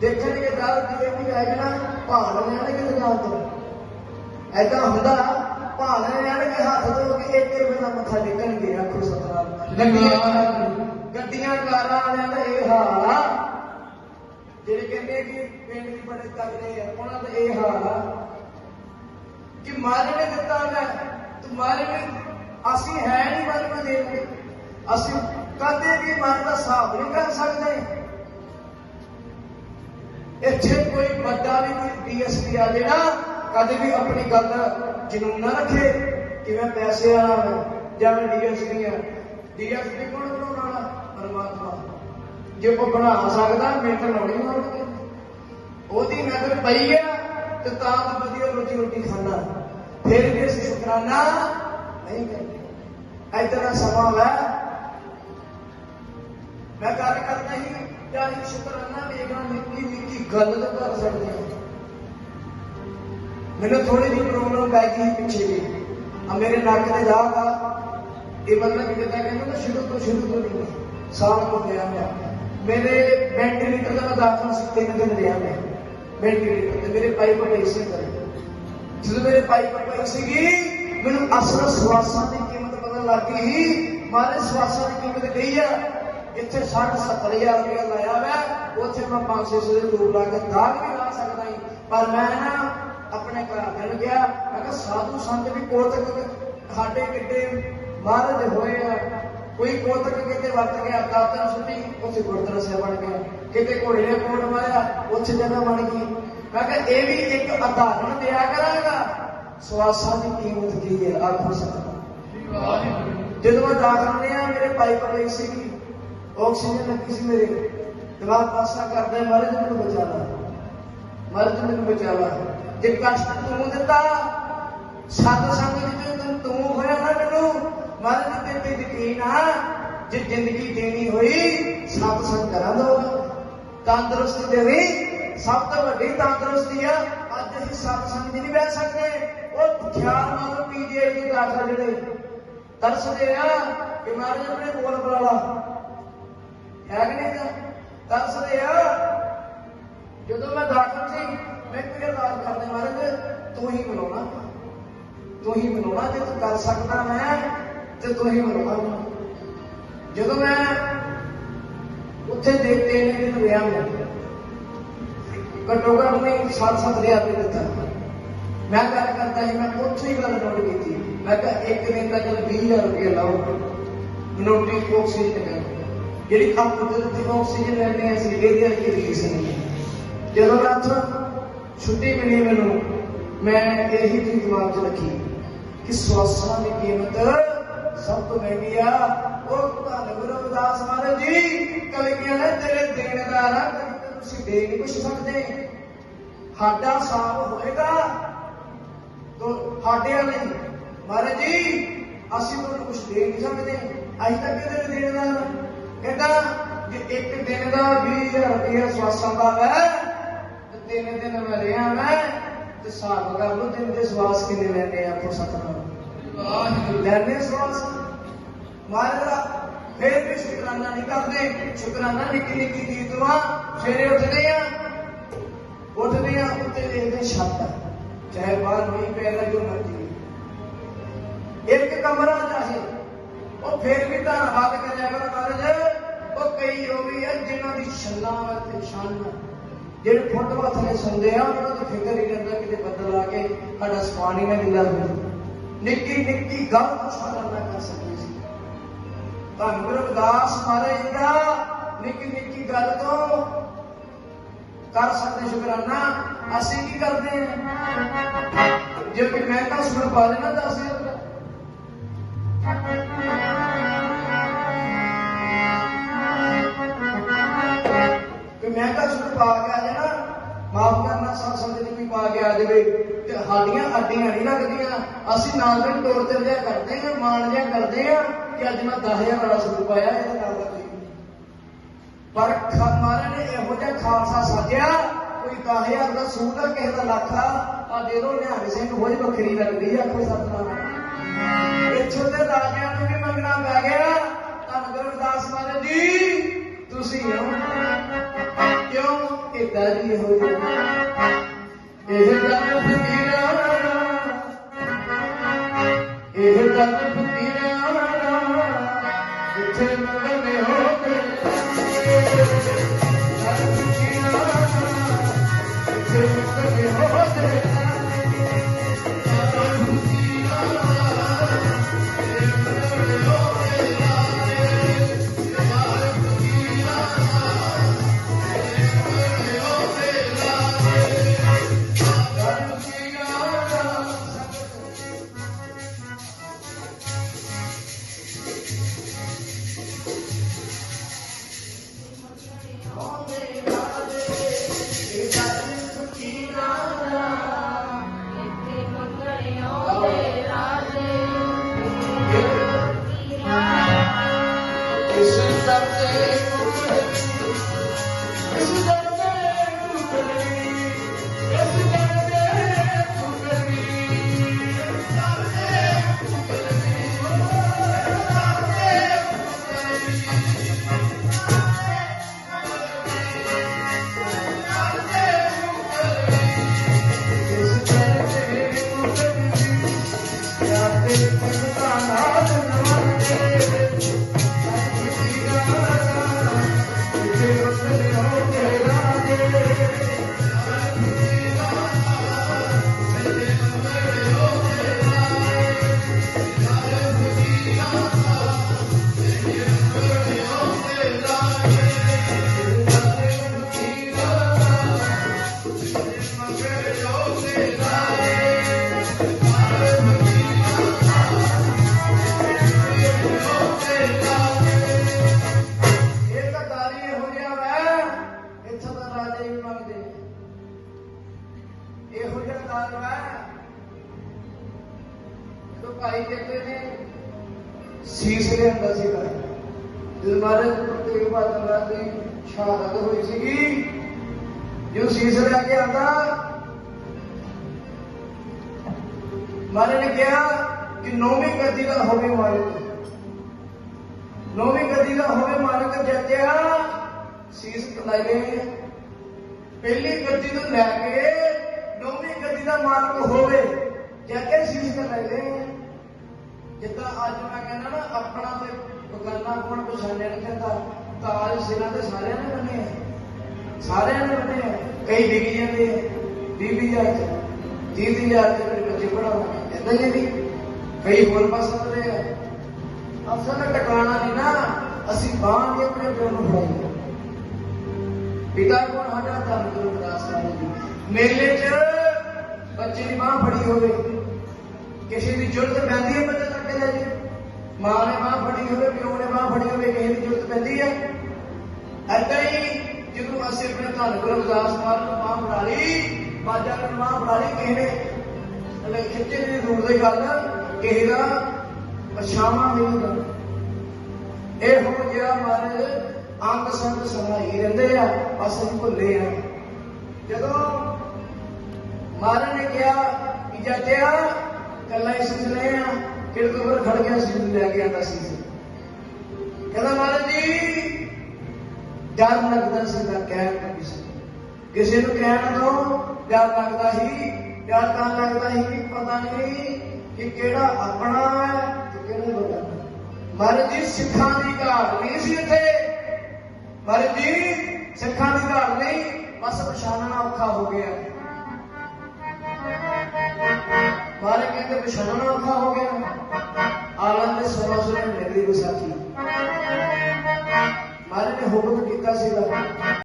ਦੇਖਣਗੇ ਦਾਲ ਦੀ ਵੀ ਆਏ ਨਾ ਭਾਲ ਲੈਣਗੇ ਦੁਕਾਨ ਤੋਂ ਐਦਾਂ ਹੁੰਦਾ, ਭਾਲ ਲੈਣਗੇ ਹੱਥ ਧੋ ਕੇ ਇੱਕ ਰੁਪਏ ਦਾ ਮੱਥਾ ਟੇਕਣਗੇ ਆਖੋ ਸਤਨਾਮ। ਗੱਡੀਆਂ ਗੱਡੀਆਂ ਕਾਰਾਂ ਵਾਲਿਆਂ ਦਾ ਇਹ ਹਾਲ ਆ। ਜਿਹੜੇ ਕਹਿੰਦੇ ਕਿ ਪਿੰਡ ਵੀ ਬੜੇ ਤਗੜੇ ਆ, ਉਹਨਾਂ ਦਾ ਇਹ ਹਾਲ ਆ। ਕਿ ਮਾਰੇ ਦਿੱਤਾ ਮੈਂ ਤੂੰ ਮਾਰੇ ਅਸੀਂ ਹੈ ਨਹੀਂ ਮਾਰੇ ਨੂੰ। ਦੇਣਗੇ ਅਸੀਂ ਕਦੇ ਵੀ ਮਨ ਦਾ ਹਿਸਾਬ ਨਹੀਂ ਕਰ ਸਕਦੇ। ਇੱਥੇ ਕੋਈ ਵੱਡਾ ਨਹੀਂ ਡੀਐਸਪੀ ਆ ਜਿਹੜਾ ਕਦੇ ਵੀ ਆਪਣੀ ਗੱਲ ਜਨੂਨ ਨਾ ਰੱਖੇ। ਕਿ ਮੈਂ ਪੈਸੇ ਵਾਲਾ ਹਾਂ ਜਾਂ ਮੈਂ ਡੀਐਸਪੀ ਆ। ਡੀਐਸਪੀ ਕੌਣ ਬਣਾਉਣ ਵਾਲਾ? ਪਰਮਾਤਮਾ। ਜੇ ਕੋ ਬਣਾ ਸਕਦਾ ਮਿੰਟ ਲਾਉਣੀ ਹੋਣਗੇ ਉਹਦੀ ਨਜ਼ਰ ਪਈ ਆ, ਤੇ ਤਾਂ ਤਾਂ ਵਧੀਆ ਰੋਟੀ ਰੋਟੀ ਖਾਣਾ ਫਿਰ ਵੀ ਅਸੀਂ ਸ਼ੁਕਰਾਨਾ ਨਹੀਂ ਕਰਦੇ। ਇਤਨਾ ਸਮਾਂ ਹੈ। ਮੈਂ ਗੱਲ ਕਰਦਾ ਹੀ ਜਾਂ ਇੱਕ ਸ਼ੁਕਰਾਨਾ ਵੇਖਣਾ ਨਿੱਕੀ ਨਿੱਕੀ ਗੱਲ ਤਾਂ ਕਰ ਸਕਦੇ ਹਾਂ ਮੈਨੂੰ ਥੋੜੀ ਜਿਹੀ ਪ੍ਰੋਬਲਮ ਪੈ ਗਈ ਸੀ ਪਿੱਛੇ ਜੀ ਆ ਮੇਰੇ ਨੱਕ ਦੇ ਦਾਗ ਆ ਇਹ ਬੰਦਾ ਕਿ ਕਹਿੰਦਾ ਕਹਿੰਦਾ ਨਾ ਸ਼ੁਰੂ ਤੋਂ ਸ਼ੁਰੂ ਤੋਂ ਨਹੀਂ ਸਾਲ ਤੋਂ ਗਿਆ ਮੈਂ ਮੇਰੇ ਵੈਂਟੀਲੇਟਰ ਦਾ ਮੈਂ ਦਾਖਲ ਸੀ ਤਿੰਨ ਦਿਨ ਰਿਹਾ ਮੈਂ ਵੈਂਟੀਲੇਟਰ ਤੇ ਮੇਰੇ ਪਾਈਪ ਪਈ ਸੀ ਕਰੇ ਜਦੋਂ ਮੇਰੇ ਪਾਈਪ ਪਈ ਸੀਗੀ ਮੈਨੂੰ ਅਸਲ ਸਵਾਸਾਂ ਦੀ ਕੀਮਤ ਪਤਾ ਲੱਗ ਗਈ ਮਾਰੇ ਸਵਾਸਾਂ ਦੀ ਕੀਮਤ ਗਈ ਆ ਇੱਥੇ 60 70000 ਰੁਪਏ ਲਾਇਆ ਮੈਂ ਉੱਥੇ ਮੈਂ 500 ਦੇ ਲੋਕ ਲਾ ਕੇ ਦਾਗ ਵੀ ਲਾ ਸਕਦਾ ਹਾਂ ਪਰ ਮੈਂ ਨਾ ਆਪਣੇ ਘਰ ਦੇਣ ਗਿਆ। ਮੈਂ ਕਿਹਾ ਸਾਧੂ ਸੰਤ ਵੀ ਕੋਤਕ ਸਾਡੇ ਕਿੱਡੇ ਮਹਾਰਾਜ ਹੋਏ ਆ। ਕੋਈ ਕੋਤਕ ਕਿਤੇ ਵਰਤ ਗਿਆ ਦਾਤਨ ਸੁੱਟੀ ਉੱਥੇ ਗੁਰਦੁਆਰਾ ਸਾਹਿਬ ਬਣ ਗਿਆ। ਕਿਤੇ ਘੋੜੇ ਨੇ ਕੋਟ ਮਾਰਿਆ ਉੱਥੇ ਜਗ੍ਹਾ ਬਣ ਗਈ। ਮੈਂ ਕਿਹਾ ਇਹ ਵੀ ਇੱਕ ਉਦਾਹਰਣ ਦਿਆ ਕਰਾਂਗਾ। ਸਵਾਸਾਂ ਦੀ ਕੀਮਤ ਕੀ ਹੈ? ਆਖੋ ਸਕਦਾ ਜਦੋਂ ਮੈਂ ਦਾਖਲ ਲਿਆ ਮੇਰੇ ਪਾਈਪ ਪਈ ਸੀਗੀ। ਆਕਸੀਜਨ ਲੱਗੀ ਸੀ ਮੇਰੇ। ਦਿਮਾਗ ਪਾਸਾ ਕਰਦੇ, ਮਰਦ ਮੈਨੂੰ ਬਚਾ ਲਾ ਮਰਦ ਮੈਨੂੰ ਬਚਾ ਲਾ ਜੇ ਕਸ਼ਟ ਤੂੰ ਦਿੱਤਾ, ਸਤ ਸੰਗ ਵਿੱਚ ਤੂੰ ਹੋਇਆ ਨਾ ਮੈਨੂੰ, ਮਰਦ ਤੇ ਤੇ ਯਕੀਨ ਆ, ਜੇ ਜ਼ਿੰਦਗੀ ਦੇਣੀ ਹੋਈ, ਸਤ ਸੰਗ ਕਰਾਂ ਦੋ। ਤੰਦਰੁਸਤੀ ਦੇਵੀ, ਸਭ ਤੋਂ ਵੱਡੀ ਤੰਦਰੁਸਤੀ ਆ। ਅੱਜ ਅਸੀਂ ਸਤ ਸੰਗ ਨਹੀਂ ਬਹਿ ਸਕਦੇ। ਉਹ ਖਿਆਲ ਮਾਰੋ ਪੀਜੀਆਈ ਦੇ ਡਾਕਟਰ ਜਿਹੜੇ ਤਰਸਦੇ ਆ, ਕਿ ਮਹਾਰਾਜ ਆਪਣੇ ਕੋਲ ਬੁਲਾ ਲਾ ਹੈ ਕਿ ਨਹੀਂ ਗਾ? ਤਰਸਦੇ ਆ। ਜਦੋਂ ਮੈਂ ਦਾਖਲ ਸੀ, ਮੈਂ ਇੱਕ ਅਰਦਾਸ ਕਰਦੇ ਮਹਾਰਾਜ ਤੂੰ ਹੀ ਬਣਾਉਣਾ ਤੂੰ ਹੀ ਬਣਾਉਣਾ ਜੇ ਤੂੰ ਕਰ ਸਕਦਾ ਮੈਂ, ਤੇ ਤੂੰ ਹੀ ਬਣਾਉਣਾ ਜਦੋਂ ਮੈਂ ਉੱਥੇ ਦੇਖਦੇ ਨੇ ਕਿ ਰਿਹਾ ਮੈਂ, ਘੱਟੋ ਘੱਟ ਨਹੀਂ 7-7 ਹਜ਼ਾਰ ਰੁਪਏ ਦਿੱਤਾ। ਮੈਂ ਗੱਲ ਕਰਦਾ ਸੀ, ਮੈਂ ਉੱਥੇ ਹੀ ਗੱਲ ਨੋਟ ਕੀਤੀ। ਮੈਂ ਕਿਹਾ ਇੱਕ ਦਿਨ ਦਾ ਚਲ 20000 ਰੁਪਏ ਲਾਓ। ਨੋਟੀ ਆਕਸੀਜਨ ਦੇ ਜਿਹੜੀ ਕੰਮ ਕੁਦਰਤੀ ਆਕਸੀਜਨ ਲੈਣੇ ਅਸੀਂ ਇਹਦੇ ਅੱਗੇ ਰਿਲੀਜ਼ ਨਹੀਂ ਜਦੋਂ ਰਾਤ ਛੁੱਟੀ ਮਿਲੀ ਮੈਨੂੰ, ਮੈਂ ਇਹੀ ਚੀਜ਼ ਦਿਮਾਗ 'ਚ ਰੱਖੀ ਕਿ ਸਵਾਸਾਂ ਦੀ ਕੀਮਤ ਸਭ ਤੋਂ ਮਹਿੰਗੀ ਆ। ਉਹ ਧੰਨ ਗੁਰੂ ਰਵਿਦਾਸ ਮਹਾਰਾਜ ਜੀ, ਕਲਗੀਆਂ ਨੇ ਤੇਰੇ ਦੇਣਦਾਰ ਆ ਕਦੀ ਤੁਸੀਂ ਦੇ ਨਹੀਂ ਕੁਛ ਸਕਦੇ। ਸਾਡਾ ਸਾਫ਼ ਹੋਏਗਾ। ਤੋ ਸਾਡੇ ਵਾਲੇ ਮਹਾਰਾਜ ਜੀ, ਅਸੀਂ ਤੁਹਾਨੂੰ ਕੁਛ ਦੇ ਨਹੀਂ ਸਕਦੇ। ਅਸੀਂ ਤਾਂ ਕਿਤੇ ਨਹੀਂ ਦੇਣਦਾਰ ਕਹਿੰਦਾ ਜੇ ਇੱਕ ਦਿਨ ਦਾ 20000 ਰੁਪਏ ਸਵਾਸਾਂ ਦਾ ਹੈ ਤੇ ਤਿੰਨ ਦਿਨ ਮੈਂ ਰਿਹਾ ਮੈਂ ਤੇ ਹਿਸਾਬ ਕਰ ਲਓ ਦਿਨ ਦੇ ਸਵਾਸ ਕਿੰਨੇ ਲੈਣੇ ਆ ਆਖੋ ਸਤਨਾਮ। ਲੈਣੇ ਸਵਾਸ। ਮਹਾਰਾਜ ਫਿਰ ਵੀ ਸ਼ੁਕਰਾਨਾ ਨਹੀਂ ਕਰਦੇ ਸ਼ੁਕਰਾਨਾ ਨਿੱਕੀ ਨਿੱਕੀ ਚੀਜ਼ ਆ ਸਵੇਰੇ ਉੱਠਦੇ ਆ। ਉੱਠਦੇ ਆ ਉੱਤੇ ਦੇਖਦੇ ਛੱਤ। ਚਾਹੇ ਬਾਹਰ ਨਹੀਂ ਪੈ ਰਿਹਾ ਜੋ ਮਰਜ਼ੀ ਇੱਕ ਕਮਰਾ ਚਾਹੇ ਉਹ ਫਿਰ ਵੀ ਧੰਨਵਾਦ ਕਰਿਆ ਕਰੋ ਮਹਾਰਾਜ। ਉਹ ਕਈ ਉਹ ਵੀ ਆ ਜਿਨ੍ਹਾਂ ਦੀ ਛੱਲਾਂ ਤੇ ਛੰਨ ਜਿਹੜੇ ਫੁੱਟਬਾਲ ਥੱਲੇ ਸੁਣਦੇ ਆ, ਉਹਨਾਂ ਨੂੰ ਫਿਕਰ ਹੀ ਰਹਿੰਦਾ ਕਿਤੇ ਬੱਦਲ ਆ ਕੇ ਸਾਡਾ ਸਮਾਨ ਹੀ ਨਾ ਗਿੱਲਾ ਹੋ ਨਿੱਕੀ ਨਿੱਕੀ ਗੱਲ ਤੋਂ ਸਾਡਾ ਨਾ ਕਰ ਸਕਦੇ ਸੀ ਧੰਨ ਗੁਰੂ ਰਵਿਦਾਸ ਮਹਾਰਾਜ ਦਾ ਨਿੱਕੀ ਨਿੱਕੀ ਗੱਲ ਤੋਂ ਕਰ ਸਕਦੇ ਸ਼ੁਕਰਾਨਾ। ਅਸੀਂ ਕੀ ਕਰਦੇ ਹਾਂ ਜੇ ਕੋਈ ਮਹਿੰਗਾ ਸੁਣ ਪਾ ਦੇਣਾ ਤਾਂ ਅਸੀਂ ਮੈਂ ਮਹਿੰਗਾ ਸੁਣ ਪਾ ਕੇ ਆ ਜਾਣਾ। ਮਾਫ ਕਰਨਾ ਸਭ ਸੰਗਤ ਜੀ ਪਾ ਕੇ ਆ ਜਾਵੇ। ਤੇ ਸਾਡੀਆਂ ਅੱਡੀਆਂ ਨਹੀਂ ਲੱਗਦੀਆਂ। ਅਸੀਂ ਨਾਲ ਦੇ ਤੋੜ ਤੇ ਲਿਆ ਕਰਦੇ ਹਾਂ, ਮਾਣ ਜਿਹਾ ਕਰਦੇ ਹਾਂ ਕਿ ਅੱਜ ਮੈਂ 10000 ਵਾਲਾ ਸੂਟ ਪਾਇਆ ਇਹਦੇ ਨਾਲ ਦਾ ਪਰ ਖਾਮਾਰੇ ਨੇ ਇਹੋ ਜਿਹਾ ਖਾਲਸਾ ਸਾਜਿਆ, ਕੋਈ 10000 ਦਾ ਸੂਟ ਆ, ਕਿਸੇ ਦਾ ਲੱਖ ਆ ਆ ਦੇ ਦੋ ਨਿਹੰਗ ਸਿੰਘ ਹੋਈ ਵੱਖਰੀ ਲੱਗਦੀ ਆ, ਆਖੋ ਸਤਨਾਮ। ਇੱਥੋਂ ਦੇ ਰਾਜਿਆਂ ਨੂੰ ਵੀ ਮੰਗਣਾ ਪੈ ਗਿਆ। ਧੰਨ ਗੁਰੂ ਰਵਿਦਾਸ ਮਹਾਰਾਜ ਜੀ, ਤੁਸੀਂ ਹੋ kari hoi E he tāna pukira E he tāna ਸੀਸ ਲਿਆਂਦਾ ਸੀਗਾ ਜਦੋਂ ਮਹਾਰਾਜ ਗੁਰੂ ਤੇਗ ਬਹਾਦਰ ਦੀ ਸ਼ਹਾਦਤ ਹੋਈ ਸੀਗੀ, ਜਦੋਂ ਸੀਸ ਲੈ ਕੇ ਆਂਦਾ ਮਹਾਰਾਜ ਨੇ ਕਿਹਾ ਕਿ ਨੌਵੀਂ ਗੱਦੀ ਦਾ ਹੋਵੇ ਮਾਲਕ। ਨੌਵੀਂ ਗੱਦੀ ਦਾ ਹੋਵੇ ਮਾਲਕ ਜੱਜਿਆ, ਸੀਸ ਕਲਾਈਏ ਪਹਿਲੀ ਗੱਦੀ ਤੋਂ ਲੈ ਕੇ ਨੌਵੀਂ ਗੱਦੀ ਦਾ ਮਾਲਕ ਹੋਵੇ, ਜੱਜੇ ਸੀਸ ਕਲਾਈਏ ਜਿੱਦਾਂ ਅੱਜ ਮੈਂ ਕਹਿੰਦਾ ਨਾ, ਆਪਣਾ ਤੇ ਬਗਾਨਾ ਕੋਣ ਪਛਾਣਿਆ ਨਹੀਂ ਜਾਂਦਾ ਤਾਜ ਸਿਰਾਂ ਤੇ ਸਾਰਿਆਂ ਨੇ ਬੰਨੇ ਆ। ਸਾਰਿਆਂ ਨੇ ਬੰਨੇ ਆ। ਕਈ ਵਿਕ ਜਾਂਦੇ ਆ। 20000 ਚ 30000 ਚ ਮੇਰੇ ਬੱਚੇ ਪੜਾਉਂਦੇ ਇਦਾਂ ਹੀ ਆ ਕਈ ਹੋਰ ਪਾਸੇ ਤੁਰੇ ਆ। ਅਸਲ ਟਿਕਾਣਾ ਨਹੀਂ ਨਾ। ਅਸੀਂ ਬਾਹਰ ਦੇ ਆਪਣੇ ਪਿਓ ਨੂੰ ਫੜਾਈਏ ਪਿਤਾ ਕੋਲ ਸਾਡਾ ਧੰਨ ਗੁਰੂ ਰਵਿਦਾਸ ਸਾਹਿਬ ਜੀ ਮੇਲੇ 'ਚ ਬੱਚੇ ਦੀ ਬਾਹ ਫੜੀ ਹੋਵੇ। ਕਿਸੇ ਦੀ ਜ਼ਰੂਰਤ ਪੈਂਦੀ ਹੈ ਬੱਚਾ ਚੱਕ ਕੇ ਮਾਂ ਨੇ ਬਾਹ ਫੜੀ ਹੋਵੇ, ਪਿਓ ਨੇ ਬਾਹ ਫੜੀ ਹੋਵੇ ਕਿਸੇ ਦੀ ਜ਼ਰੂਰਤ ਪੈਂਦੀ ਹੈ। ਏਦਾਂ ਹੀ ਜਦੋਂ ਅਸੀਂ ਆਪਣੇ ਧੰਨ ਗੁਰੂ ਰਵਿਦਾਸ ਸਾਹਿਬ ਨੂੰ ਬਾਹ ਫੜਾ ਲਈ ਬਾਜਾ ਨੂੰ ਬਾਹ ਫੜਾ ਲਈ ਕਿਸੇ ਨੇ? ਅਲੇ ਖਿੱਚੇ ਦੀ ਦੂਰ ਦੀ ਗੱਲ ਕਿਸੇ ਦਾ? ਪਛਾਵਾਂ ਨਹੀਂ ਹੁੰਦਾ ਇਹ ਹੁਣ ਗਿਆ ਮਾਰੇ ਅੰਗ ਸੰਗ ਸਮਾਈ ਰਹਿੰਦੇ ਆ ਅਸੀਂ ਭੁੱਲੇ ਆ। ਜਦੋਂ ਮਾਰਨ ਨੇ ਕਿਹਾ ਕਿ ਜੱਜਿਆ ਕੱਲਾ ਇਸ ਨੇ ਆ। ਕਿਹੜੇ ਤੋਂ ਉੱਪਰ ਖੜ ਗਿਆ ਸੀ ਲੈ ਕੇ ਆਂਦਾ ਸੀ ਕਹਿੰਦਾ ਮਹਾਰਾਜ ਜੀ ਡਰ ਲੱਗਦਾ ਸੀ ਤਾਂ ਕਹਿਣ ਨੂੰ ਕਿਸੇ ਨੂੰ। ਕਿਸੇ ਨੂੰ ਕਹਿਣ ਤੋਂ ਡਰ ਲੱਗਦਾ ਸੀ ਡਰ ਤਾਂ ਲੱਗਦਾ ਸੀ ਕਿ ਪਤਾ ਨਹੀਂ ਕਿ ਕਿਹੜਾ ਆਪਣਾ ਹੈ ਤੇ ਕਿਹੜਾ ਬਗਾਨਾ ਮਹਾਰਾਜ ਜੀ ਸਿੱਖਾਂ ਦੀ ਘਾਟ ਨਹੀਂ ਸੀ ਇੱਥੇ ਮਹਾਰਾਜ ਜੀ ਸਿੱਖਾਂ ਦੀ ਘਾਟ ਨਹੀਂ ਬਸ ਪਛਾਣਨਾ ਔਖਾ ਹੋ ਗਿਆ ਮਾਰੇ ਕਹਿੰਦੇ ਪਛਾਣਨਾ ਔਖਾ ਹੋ ਗਿਆ ਆਲਮ ਦੇ ਸਵਾ ਸੁਣੇ ਮੇਰੀ ਵਿਸਾਖੀ ਮਾਰੇ ਨੇ ਹੁਕਮ ਕੀਤਾ ਸੀਗਾ।